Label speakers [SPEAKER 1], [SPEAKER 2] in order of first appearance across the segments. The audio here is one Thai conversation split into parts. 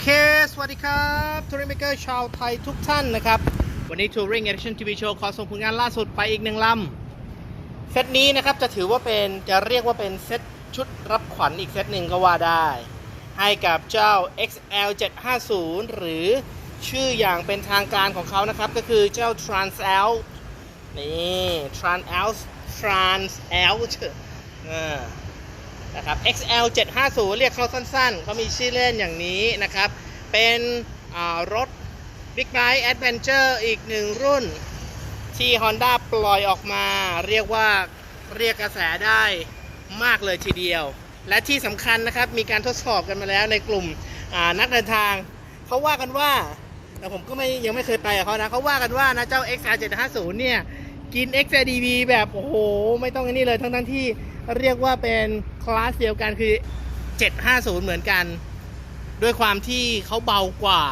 [SPEAKER 1] เค สวัสดีครับทัวริงเมเกอร์ชาวไทยทุกท่านนะครับ วันนี้ Touring Edition TV Show ขอส่งผลงานล่าสุดไปอีกหนึ่งลำ เซตนี้นะครับจะถือว่าเป็นจะเรียกว่าเป็นเซตชุดรับขวัญอีกเซตหนึ่งก็ว่าได้ ให้กับเจ้า XL 750หรือชื่ออย่างเป็นทางการของเขานะครับ ก็คือเจ้า Trans L นี่ Trans L Trans L เอ่า นะครับ XL 750 เรียกเขาสั้นๆ เขามีชื่อเล่นอย่างนี้นะครับ เป็นรถ Big Bike Adventure อีกหนึ่งรุ่น ที่ Honda ปล่อยออกมา เรียกว่าเรียกกระแสได้มากเลยทีเดียว และที่สำคัญนะครับมีการทดสอบกันมาแล้วในกลุ่มนักเดินทาง เขาว่ากันว่าแต่ผมก็ไม่ยังไม่เคยไปกับเขานะเขาว่ากันว่านะเจ้า XR 750เนี่ย กิน XRDV แบบ โอ้โห ไม่ต้องอันนี้เลยทั้งทั้งที่ เรียกว่าเป็นคลาสเดียวกันคือ 750 เหมือนกัน ด้วยความที่เขาเบากว่า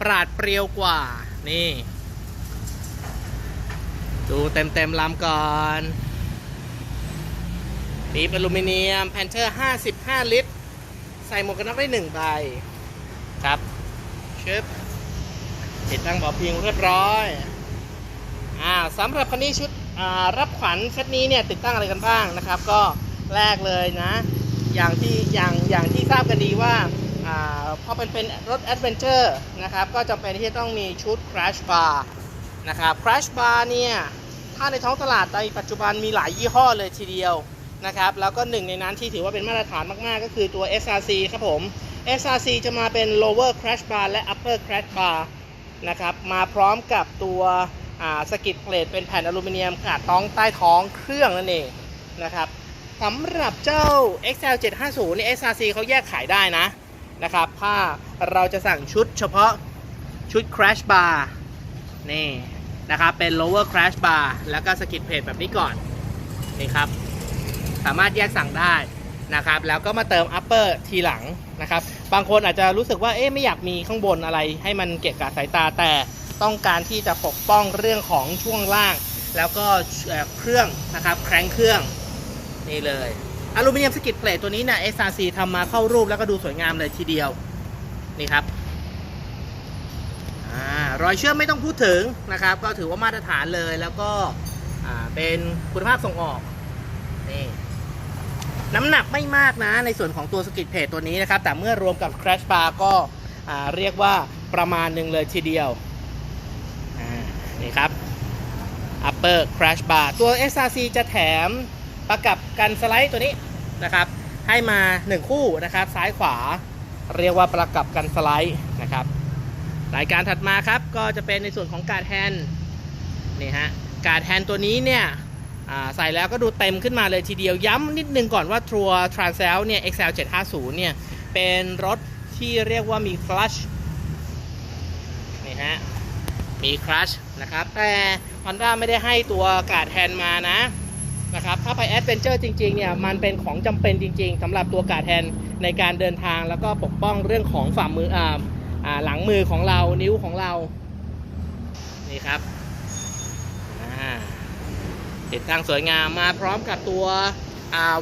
[SPEAKER 1] ปราดเปรียวกว่า นี่ ดูเต็มเต็มๆลำก่อนปีบอลูมิเนียมแพนเทอร์ 55 ลิตร ใส่หมวกกันน็อกได้หนึ่งใบ ครับชึบติดตั้งเบาะพิงเรียบร้อย อ่าสำหรับคันนี้ชุด รับขวัญเซตนี้เนี่ยติดตั้งอะไรกันบ้างนะครับ ก็แรกเลยนะ อย่างที่อย่างอย่างที่ทราบกันดีว่าอ่าพอเป็นเป็นรถแอดเวนเจอร์นะครับก็จำเป็นที่จะต้องมีชุด crash bar นะครับ crash bar เนี่ยถ้าในท้องตลาดในปัจจุบันมีหลายยี่ห้อเลยทีเดียวนะครับแล้วก็หนึ่งในนั้นที่ถือว่าเป็นมาตรฐานมาก ๆ ก็คือตัว SRC ครับผม SRC จะมาเป็น lower crash bar และ upper crash bar นะครับมาพร้อมกับตัว สกิดเพลทเป็นแผ่นอลูมิเนียมขนาดท้องใต้ท้องเครื่องนั่นเองนะครับสำหรับเจ้า XL 750นี่ SRC เขาแยกขายได้นะนะครับ ถ้าเราจะสั่งชุดเฉพาะชุด crash bar นี่นะครับ เป็น lower crash bar แล้วก็สกิดเพลทแบบนี้ก่อน นี่ครับ สามารถแยกสั่งได้นะครับ แล้วก็มาเติม upper ทีหลังนะครับ บางคนอาจจะรู้สึกว่า เอ๊ะ ไม่อยากมีข้างบนอะไรให้มันเกะกะสายตาแต่ ต้องการที่จะปกป้องเรื่องของช่วงล่าง แล้วก็เครื่องนะครับแครงเครื่องนี่เลยอลูมิเนียมสกิดเพลทตัวนี้เนี่ย SRC ทำมาเข้ารูปแล้วก็ดูสวยงามเลยทีเดียวนี่ครับอารอยเชื่อมไม่ต้องพูดถึงนะครับ ก็ถือว่ามาตรฐานเลยแล้วก็อ่าเป็นคุณภาพส่งออกนี่น้ำหนักไม่มากนะในส่วนของตัวสกิดเพจตัวนี้นะครับ แต่เมื่อรวมกับ Crash Bar ก็อ่าเรียกว่าประมาณหนึ่งเลยทีเดียว นี่ครับ Upper Crash Bar ตัว SRC จะแถมประกับกันสไลด์ตัวนี้นะครับ ให้มา 1 คู่นะครับ ซ้ายขวาเรียกว่าประกับกันสไลด์นะครับรายการถัดมาครับก็จะเป็นในส่วนของการแฮนนี่ฮะการแฮนตัวนี้เนี่ยใส่แล้วก็ดูเต็มขึ้นมาเลยทีเดียวย้ำนิดนึงก่อนว่าทัวร์ Transel เนี่ย XL 750เนี่ย เป็นรถที่เรียกว่ามีคลัชนี่ฮะ มีคลัชนะครับแต่ Honda ไม่ได้ให้ตัวกาดแฮนมานะนะครับถ้าไปแอดเวนเจอร์จริงๆเนี่ยมันเป็นของจำเป็นจริง ๆสำหรับตัวกาดแฮนในการเดินทางแล้วก็ปกป้องเรื่องของฝ่ามืออ่าหลังมือของเรานิ้วของเรานี่ครับอ่าติดตั้งสวยงามมาพร้อมกับตัว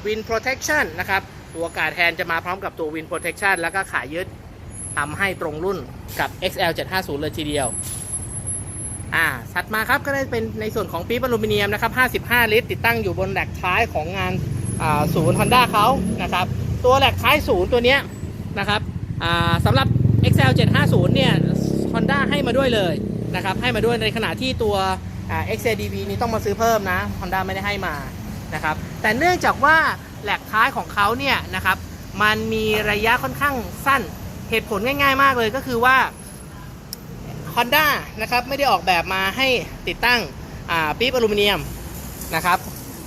[SPEAKER 1] วินโปรเทคชันนะครับตัวกาดแทนจะมาพร้อมกับตัววินโปรเทคชันแล้วก็ขายยึดทำให้ตรงรุ่นกับ XL 750 เลยทีเดียว อ่าถัดมาครับก็ได้เป็นในส่วนของปี๊บอลูมิเนียมนะครับ 55 ลิตร ติดตั้งอยู่บนแหลกท้ายของงานศูนย์ Honda เขานะครับ ตัวแหลกท้ายศูนย์ตัวเนี้ยนะครับสำหรับ XL 750 เนี่ย Honda ให้มาด้วยเลยนะครับ ให้มาด้วยในขณะที่ตัว XADV นี้ต้องมาซื้อเพิ่มนะ Honda ไม่ได้ให้มานะครับ แต่เนื่องจากว่าแหลกท้ายของเขาเนี่ยนะครับ มันมีระยะค่อนข้างสั้น เหตุผลง่าย ๆ มากเลยก็คือว่า Honda นะครับไม่ได้ออกแบบมาให้ติดตั้งปี๊บอลูมิเนียมนะครับ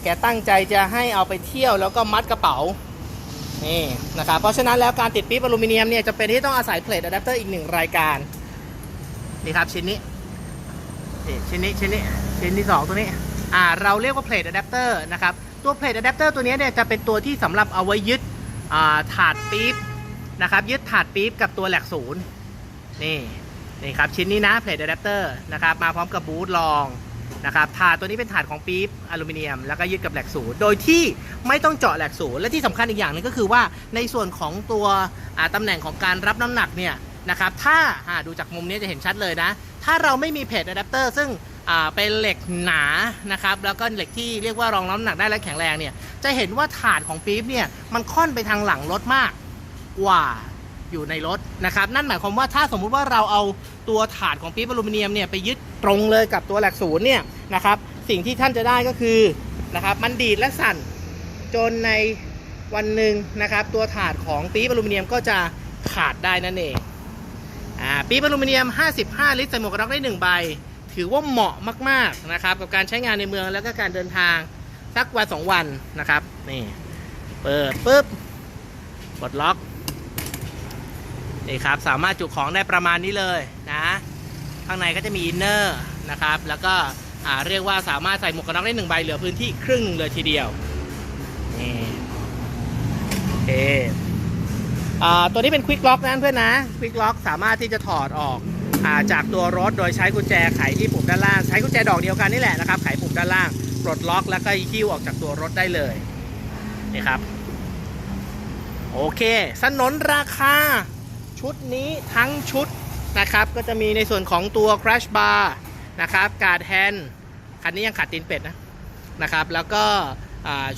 [SPEAKER 1] แกตั้งใจจะให้เอาไปเที่ยวแล้วก็มัดกระเป๋านี่นะครับเพราะฉะนั้นแล้วการติดปี๊บอลูมิเนียมเนี่ยจะเป็นที่ต้องอาศัยเพลทอะแดปเตอร์อีกหนึ่งรายการนี่ครับชิ้นนี้ชิ้นนี้ชิ้นนี้ชิ้นที่ 2 ตัวนี้อ่าเราเรียกว่า plate adapter นะครับตัว plate adapter ตัวนี้เนี่ยจะเป็นตัวที่สำหรับเอาไว้ยึดถาดปี๊บนะครับยึดถาดปี๊บกับตัวแหลกศูนย์นี่ นี่ครับชิ้นนี้นะ plate adapter นะครับมาพร้อมกับบูทรองนะครับถาดตัวนี้เป็นถาดของปี๊บอลูมิเนียม แล้วก็ยึดกับแหลกศูโดยที่ไม่ต้องเจาะแหลกศูและที่สำคัญอีกอย่างหนึงก็คือว่าในส่วนของตัวอ่าตำแหน่งของการรับน้ำหนักเนี่ยนะครับถ้าดูจากมุมนี้จะเห็นชัดเลยนะ ถ้าเราไม่มีเพจอะแดปเตอร์ซึ่งเป็นเหล็กหนานะครับแล้วก็เหล็กที่เรียกว่ารองรับน้ำหนักได้และแข็งแรงเนี่ยจะเห็นว่าถาดของปี๊บเนี่ยมันค่อนไปทางหลังรถมากกว่า อยู่ในรถนะครับนั่นหมายความว่าถ้าสมมุติว่าเราเอาตัวถาดของปี๊บอลูมิเนียมเนี่ยไปยึดตรงเลยกับตัวแหลกศูนย์เนี่ยนะครับสิ่งที่ท่านจะได้ก็คือนะครับมันดีดและสั่นจนในวันหนึ่งนะครับตัวถาดของปี๊บอลูมิเนียมก็จะขาดได้นั่นเองอ่าปี๊บอลูมิเนียม 55 ลิตรใส่หมวกกันน็อกได้1ใบถือว่าเหมาะมากๆนะครับกับการใช้งานในเมืองแล้วก็การเดินทางสักวัน2วันนะครับนี่เปิดปุ๊บปลดล็อก นี่ครับสามารถจุของได้ประมาณนี้เลยนะข้างในก็จะมีอินเนอร์นะครับแล้วก็เรียกว่าสามารถใส่หมวกกันน็อกได้หนึ่งใบเหลือพื้นที่ครึ่งเลยทีเดียวนี่โอเคอ่าตัวนี้เป็นควิกล็อกนะเพื่อนนะควิกล็อกสามารถที่จะถอดออกอาจากตัวรถโดยใช้กุญแจไขที่ปุ่มด้านล่าง ใช้กุญแจดอกเดียวกันนี่แหละนะครับไขปุ่มด้านล่างปลดล็อกแล้วก็หิ้วออกจากตัวรถได้เลยนี่ครับ โอเค สนนราคา ชุดนี้ทั้งชุดนะครับ ก็จะมีในส่วนของตัว crash bar นะครับการ์ดแฮนด์คันนี้ยังขาดตีนเป็ดนะนะครับ แล้วก็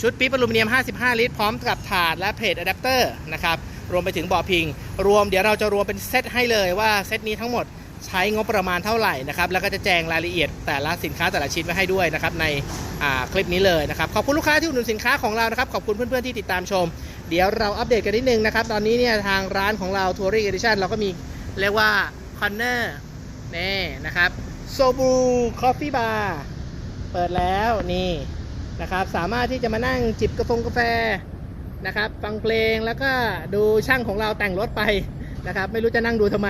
[SPEAKER 1] ชุดปี๊บอลูมิเนียม 55 ลิตร พร้อมกับถาดและเพจอะแดปเตอร์นะครับ รวมไปถึงบ่อพิง รวมเดี๋ยวเราจะรวมเป็นเซตให้เลยว่าเซตนี้ทั้งหมด ใช้งบประมาณเท่าไหร่นะครับแล้วก็จะแจงรายละเอียดแต่ละสินค้าแต่ละชิ้นไว้ให้ด้วยนะครับในคลิปนี้เลยนะครับขอบคุณลูกค้าที่อุดหนุนสินค้าของเรานะครับขอบคุณเพื่อนๆที่ติดตามชม เดี๋ยวเราอัปเดตกันนิดนึงนะครับตอนนี้เนี่ยทางร้านของเรา Touring Edition เราก็มีเรียกว่าคอนเนอร์นี่นะครับโซบูคอฟฟี่บาร์เปิดแล้วนี่นะครับสามารถที่จะมานั่งจิบกาแฟกาแฟนะครับฟังเพลงแล้วก็ดูช่างของเราแต่งรถไปนะครับไม่รู้จะนั่งดูทำไม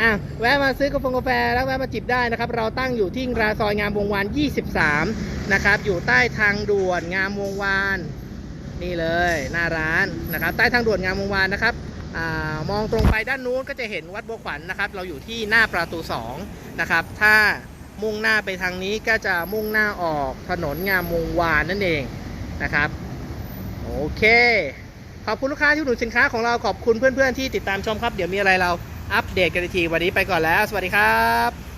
[SPEAKER 1] อะแวะมาซื้อกาแฟกาแฟแล้วแวะมาจิบได้นะครับ เราตั้งอยู่ที่ราซอยงามวงวาน 23 นะครับ อยู่ใต้ทางด่วนงามวงวาน นี่เลยหน้าร้านนะครับ ใต้ทางด่วนงามวงวานนะครับอมองตรงไปด้านนู้นก็จะเห็นวัดบัวขวัญนะครับ เราอยู่ที่หน้าประตู2นะครับ ถ้ามุ่งหน้าไปทางนี้ก็จะมุ่งหน้าออกถนนงามวงวานนั่นเองนะครับ โอเค ขอบคุณลูกค้าที่หนุนสินค้าของเราขอบคุณเพื่อนๆที่ติดตามชมครับ เดี๋ยวมีอะไรเรา อัปเดตกันทีวันนี้ไปก่อนแล้ว สวัสดีครับ